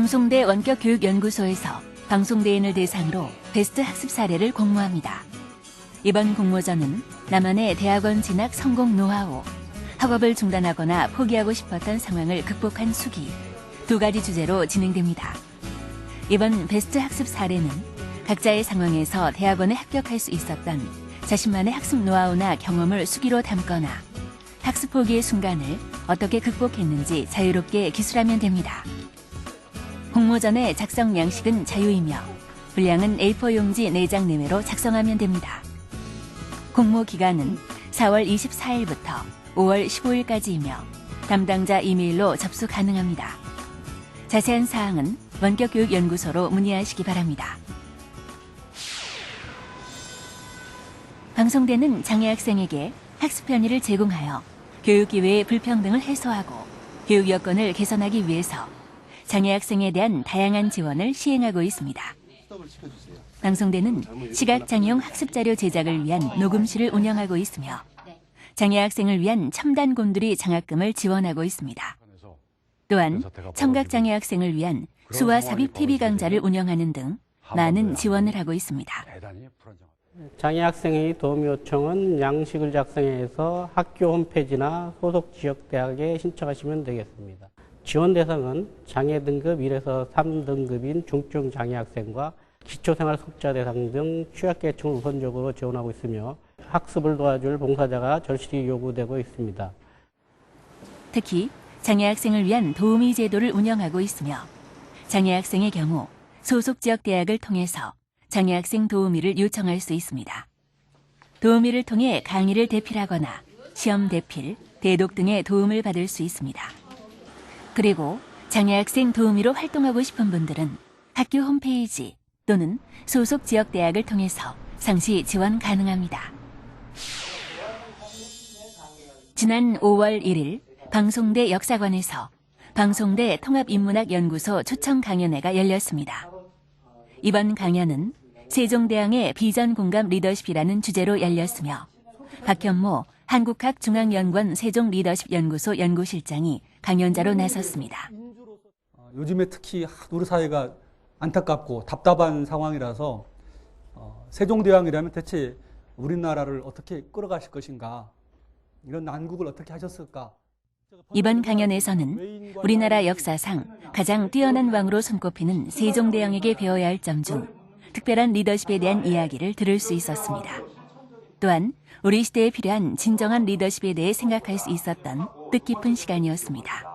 방송대 원격교육연구소에서 방송대인을 대상으로 베스트 학습 사례를 공모합니다. 이번 공모전은 나만의 대학원 진학 성공 노하우, 학업을 중단하거나 포기하고 싶었던 상황을 극복한 수기 두 가지 주제로 진행됩니다. 이번 베스트 학습 사례는 각자의 상황에서 대학원에 합격할 수 있었던 자신만의 학습 노하우나 경험을 수기로 담거나 학습 포기의 순간을 어떻게 극복했는지 자유롭게 기술하면 됩니다. 공모전의 작성 양식은 자유이며 분량은 A4 용지 4장 내외로 작성하면 됩니다. 공모 기간은 4월 24일부터 5월 15일까지이며 담당자 이메일로 접수 가능합니다. 자세한 사항은 원격교육연구소로 문의하시기 바랍니다. 방송대는 장애 학생에게 학습 편의를 제공하여 교육 기회의 불평등을 해소하고 교육 여건을 개선하기 위해서 장애 학생에 대한 다양한 지원을 시행하고 있습니다. 방송대는 시각장애용 학습자료 제작을 위한 녹음실을 운영하고 있으며 장애 학생을 위한 첨단 곤두리 장학금을 지원하고 있습니다. 또한 청각장애 학생을 위한 수화 삽입 TV 강좌를 운영하는 등 많은 지원을 하고 있습니다. 장애 학생의 도움 요청은 양식을 작성해서 학교 홈페이지나 소속 지역 대학에 신청하시면 되겠습니다. 지원 대상은 장애 등급 1에서 3등급인 중증 장애 학생과 기초생활 수급자 대상 등 취약계층을 우선적으로 지원하고 있으며 학습을 도와줄 봉사자가 절실히 요구되고 있습니다. 특히 장애 학생을 위한 도우미 제도를 운영하고 있으며 장애 학생의 경우 소속 지역 대학을 통해서 장애 학생 도우미를 요청할 수 있습니다. 도우미를 통해 강의를 대필하거나 시험 대필, 대독 등의 도움을 받을 수 있습니다. 그리고 장애 학생 도우미로 활동하고 싶은 분들은 학교 홈페이지 또는 소속 지역 대학을 통해서 상시 지원 가능합니다. 지난 5월 1일 방송대 역사관에서 방송대 통합인문학연구소 초청 강연회가 열렸습니다. 이번 강연은 세종대왕의 비전 공감 리더십이라는 주제로 열렸으며 박현모 한국학중앙연구원 세종리더십연구소 연구실장이 강연자로 나섰습니다. 어, 요즘에 특히 우리 사회가 안타깝고 답답한 상황이라서 어, 세종대왕이라면 대체 우리나라를 어떻게 끌어가실 것인가 이런 난국을 어떻게 하셨을까 이번 강연에서는 우리나라 역사상 가장 뛰어난 왕으로 손꼽히는 세종대왕에게 배워야 할 점 중 특별한 리더십에 대한 이야기를 들을 수 있었습니다. 또한 우리 시대에 필요한 진정한 리더십에 대해 생각할 수 있었던 뜻깊은 시간이었습니다.